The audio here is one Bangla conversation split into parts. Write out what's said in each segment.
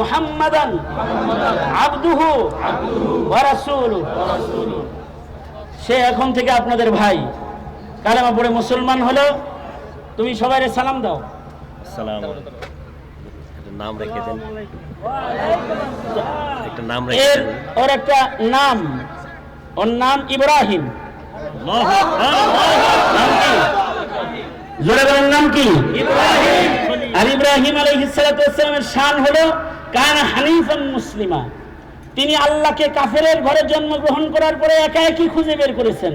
মুহাম্মাদান আবদুহু ওয়া রাসূলুহু। সে এখন থেকে আপনাদের ভাই। কালেমা পড়ে মুসলমান হলো তুমি সবাই সালাম দাও। সালাম নাম রেখে দেন। একটা নাম রেখে এর ওর একটা নাম। ওর নাম ইব্রাহিম। নাম কি জোরে বলেন নাম কি? আর ইব্রাহিম আলাইহিসসালামের শান হলো কান হানিফান মুসলিমা। তিনি আল্লাহকে কাফেরের ঘরে জন্মগ্রহণ করার পরে একা একই খুঁজে বের করেছেন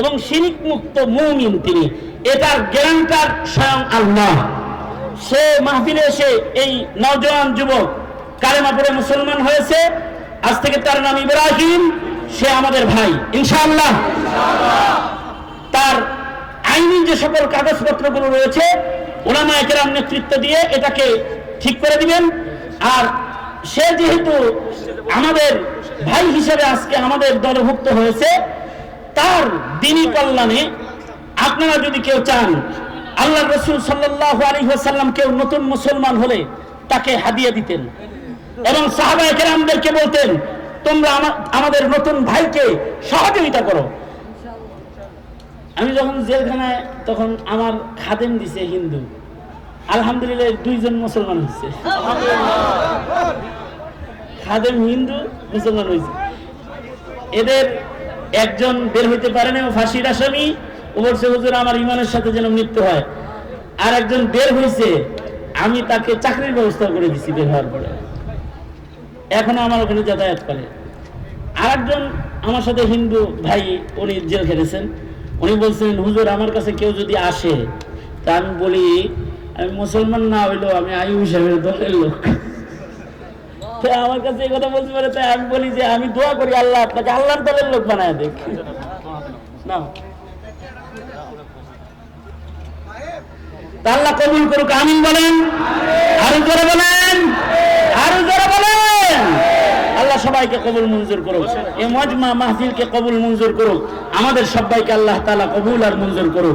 এবং শিরিক মুক্ত মুমিন তিনি। এটার গ্যারান্টার স্বয়ং আল্লাহ। সে মাহফিলে এসে এই নওজোয়ান যুবক কালেমা পড়ে মুসলমান হয়েছে। আজ থেকে তার নাম ইব্রাহিম, সে আমাদের ভাই। ইনশাআল্লাহ। তার আইনি যে সকল কাগজপত্রগুলো রয়েছে ওলামা একরাম নেতৃত্ব দিয়ে এটাকে ঠিক করে দিবেন। আর সে যেহেতু আমাদের ভাই হিসেবে আজকে আমাদের দলভুক্ত হয়েছে, তার দিনী কল্যাণে আপনারা যদি কেউ চান আল্লাহ রসুল সাল্লাহ সাল্লাম কেউ নতুন মুসলমান হলে তাকে হাদিয়ে দিতেন। এবং সাহাবা একরামদেরকে বলতেন, তোমরা আমাদের নতুন ভাইকে সহযোগিতা করো। আমি যখন জেলখানায়, তখন আমার খাদেম দিছে হিন্দু। আলহামদুলিল্লাহ, দুইজন মুসলমান হচ্ছে খাদেম হিন্দু, মুসলমান হয়েছে এদের একজন বের হইতে পারে না ফাঁসির আসামি। ও বলছে, হুজুর, আমার ইমানের সাথে যেন মৃত্যু হয়। আর একজন বের হয়েছে আমি তাকে চাকরির ব্যবস্থা করে দিছি বের হওয়ার পরে। এখনও আমার ওখানে যাতায়াত করে। আর একজন আমার সাথে হিন্দু ভাই, উনি জেল খেটেছেন। উনি বলছেন, হুজুর, আমার কাছে কেউ যদি আসে, তা আমি বলি আমি মুসলমান না হইলেও আমি আয়ু সাহেবের দলের লোক। আমার কাছে এই কথা বলতে পারে, তাই আমি বলি যে আমি দোয়া করি আল্লাহ আপনাকে, আল্লাহর দলের লোক বানায় দেখ। না আল্লাহ কবুল করুক, আমিন বলেন। আরও জোরে বলেন। আরও জোরে বলেন। আল্লাহ সবাইকে কবুল মঞ্জুর করুক। এই মজমা মাহফিলকে কবুল মঞ্জুর করুক। আমাদের সবাইকে আল্লাহ তাআলা কবুল আর মঞ্জুর করুক।